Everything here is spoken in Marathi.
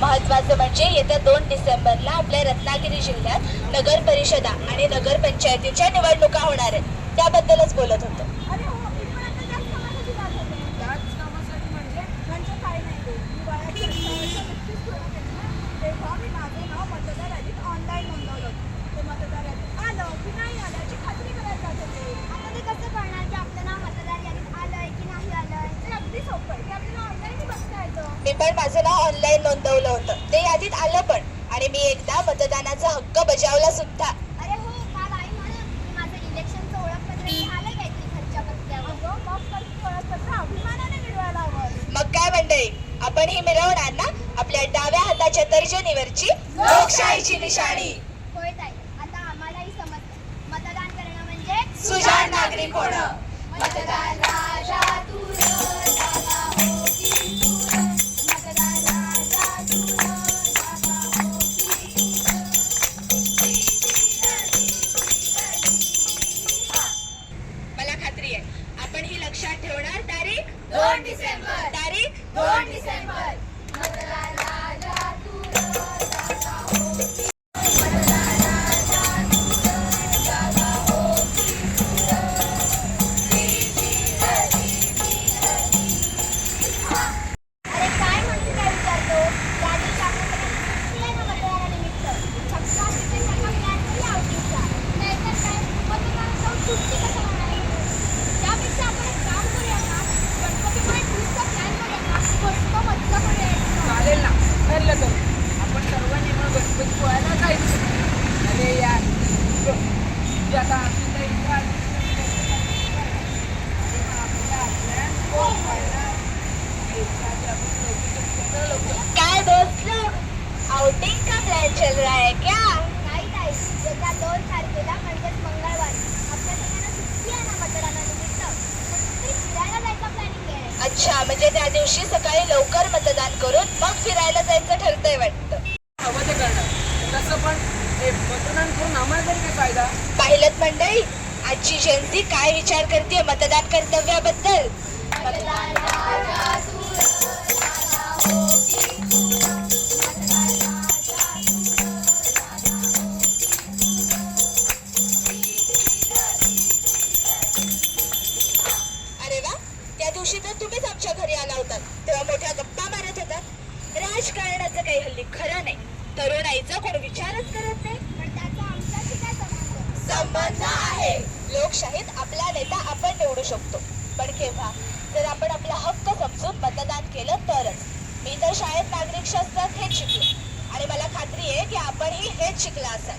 महत्वाचं म्हणजे येत्या दोन डिसेंबरला आपल्या रत्नागिरी जिल्ह्यात नगर परिषदा आणि नगर पंचायतीच्या निवडणुका होणार आहेत. त्याबद्दलच बोलत होतो अरे हो मी पण आता त्याच कामासाठी जात होते त्याच कामासाठी म्हणजे म्हणजे काय नाही ते मी वयाची अठरा वर्ष नुकतीच पूर्ण केली ना तेव्हा मी माझं नाव मतदार यादीत ऑनलाईन नोंदवलं होतं. ते मतदार यादीत आलं की नाही आलं याची खात्री करायला जात होते आता ते कसं कळणार की आपलं नाव मतदार यादीत आलंय की नाही आलंय ते अगदी सोपं आहे की आपल्याला ऑनलाईन बघता येतं मी पण माझं नाव ऑनलाईन नोंदवलं होतं. ते यादीत आलं पण. आणि मी एकदा मतदानाचा हक्क बजावला सुद्धा. अरे हो म्हणून माझं इलेक्शनचं ओळखपत्र हे आलंय काहीतरी घरच्या पत्त्यावर अगं मग तर ती ओळखपत्र अभिमानाने मिळवायला हवं. मग काय मंडळी आपण ही मिरवणार ना? आपल्या डाव्या हाताच्या तर्जनीवरची लोकशाहीची निशाणी. होय ताई आता आम्हालाही समजलं मतदान करणं म्हणजे सुजाण नागरिक होणं. मतदान दोन डिसेंबर. तारीख दोन डिसेंबर. Thank you तू र, जागा होती मतदान राजा तू र, जागा होती तू र. अरे काय म्हणते काय विचारतो त्या दिवशी आपण सगळ्यांनी सुट्टी आहे ना मतदानानिमित्त छक्का तिथे सगळा प्लॅन करूया आवडीचा नाहीतर काय मतदान जाऊन सुट्टी कसं होणार त्यापेक्षा आपण एक काम करूया ना गणपतीमुळे ट्रिपचा प्लॅन करूया ना मस्त मज्जा करूया एकदा. चालेल ना ठरलं तर आपण सर्वांनी मग गणपती पोहायला जायचं अरे यार बघ, ती आता आपली ताई इथं आली. अरे मग आपल्याला plan कोण पाहिला? याच्याआधी आपण लवकर केलं लवकर. काय दोस्त लोग आउटिंग का प्लान चल रहा है क्या? नाही येत्या दोन तारखेला म्हणजेच मंगळवारी. आपल्या सगळ्यांना सुट्टी आहे ना मतदानानिमित्त. मग कुठेतरी फिरायला जायचा प्लॅनिंग आहे. अच्छा म्हणजे त्या दिवशी सकाळी लवकर मतदान करून मग फिरायला जायचं ठरतंय वाटतं हवं ते करणार तसं पण हे मतदान करून आम्हाला तरी काय फायदा पाहिलं मंडळी आजची जयंती काय विचार करते मतदान कर्तव्याबद्दल? अरे वा त्या दिवशी तर तुम्हीच आमच्या घरी आला होता. तेव्हा मोठ्या गप्पा मारत होतात राजकारणाचं काही हल्ली खरं नाही. तरुणाईचा कोण विचारच करत आपण पण केव्हा? जर आपण आपला हक्क समजून मतदान केलं तरच. मी तर शाळेत नागरिक शास्त्रात हेच शिकले. आणि मला खात्री आहे की आपणही हेच शिकला असाल.